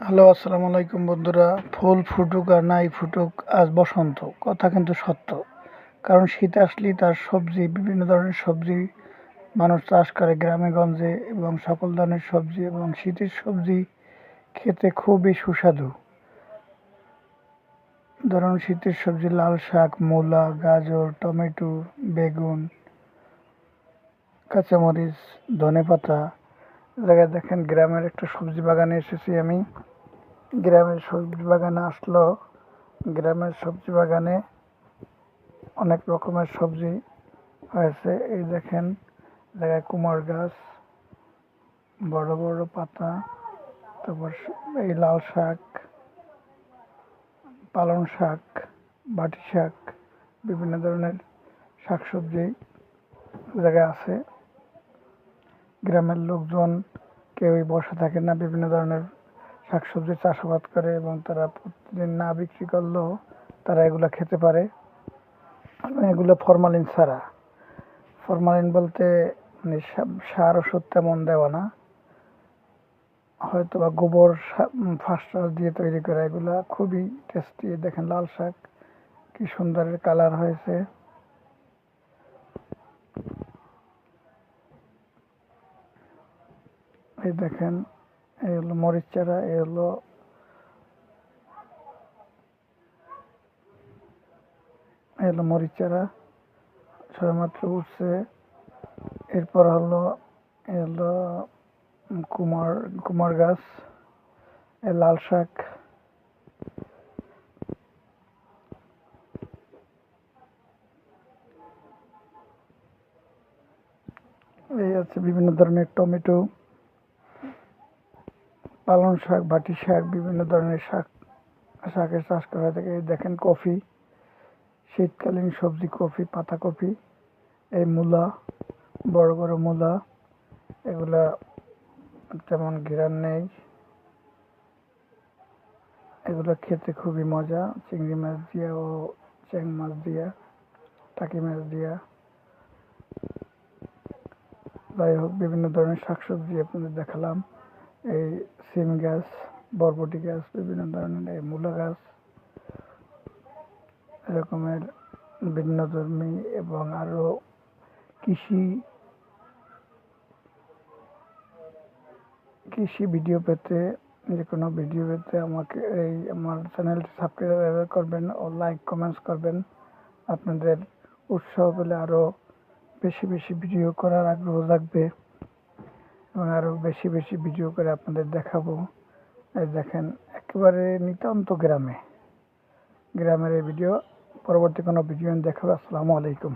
Hello, আসসালামু আলাইকুম বন্ধুরা। ফুল ফুটুক আর নাই ফুটুক, আজ বসন্ত। কথা কিন্তু সত্য। কারণ শীত আসলেই তার সবজি, বিভিন্ন ধরনের সবজি মানুষ চাষ করে গ্রামে, গঞ্জে এবং সকল ধরনের সবজি এবং শীতের সবজি খেতে খুবই সুস্বাদু। ধরুন শীতের সবজি লাল শাক, মূলা, গাজর, টমেটো, বেগুন, কাঁচামরিচ, ধনেপাতা জায়গায় দেখেন, গ্রামের একটা সবজি বাগানে এসেছি আমি। গ্রামের সবজি বাগানে আসলো। গ্রামের সবজি বাগানে অনেক রকমের সবজি হয়েছে। এই দেখেন জায়গায় কুমার গাছ, বড় বড় পাতা, তারপর এই লাল শাক, পালং শাক, বাটি শাক, বিভিন্ন ধরনের শাকসবজি জায়গায় আছে। গ্রামের লোকজন কেউই বসে থাকে না। বিভিন্ন ধরনের শাকসবজি চাষাবাদ করে এবং তারা প্রতিদিন না বিক্রি করলেও তারা এগুলো খেতে পারে। এবং এগুলো ফরমালিন ছাড়া। ফরমালিন বলতে মানে সার, ওষুধ তেমন দেওয়া না। হয়তো বা গোবর ফাস্টার দিয়ে তৈরি করা এগুলা। খুবই টেস্টি দেখেন লাল শাক, কি সুন্দরের কালার হয়েছে। এই দেখেন, এই হলো মরিচ চারা, এই হলো এই হলো মরিচ চারা, সবেমাত্র উঠছে। এরপর হলো, এই হলো কুমার কুমার গাছ লাল শাক। এই আছে বিভিন্ন ধরনের টমেটো। পালং শাক, বাটি শাক, বিভিন্ন ধরনের শাক, শাকের চাষ করা থাকে। দেখেন কফি, শীতকালীন সবজি কফি, পাতা কফি, এই মূলা, বড় বড় মূলা, এগুলা তেমন ঘেরান নেই। এগুলো খেতে খুবই মজা, চিংড়ি মাছ দিয়া ও চ্যাং মাছ দিয়া, টাকি মাছ দিয়া। যাই হোক, বিভিন্ন ধরনের শাকসবজি আপনাদের দেখালাম। এই সিম গাছ বরবটি গাছ বিভিন্ন ধরনের এই মূলা গাছ এরকমের ভিন্ন ধর্মী এবং আরও কৃষি কৃষি ভিডিও পেতে, যে কোনো ভিডিও পেতে আমাকে এই আমার চ্যানেলটি সাবস্ক্রাইব করবেন ও লাইক, কমেন্টস করবেন। আপনাদের উৎসাহ পেলে আরও বেশি বেশি ভিডিও করার আগ্রহ থাকবে। এবং আরও বেশি বেশি ভিডিও করে আপনাদের দেখাবো। এই দেখেন, একেবারে নিতান্ত গ্রামে। গ্রামের এই ভিডিও, পরবর্তী কোনো ভিডিও দেখাবো। আসসালামু আলাইকুম।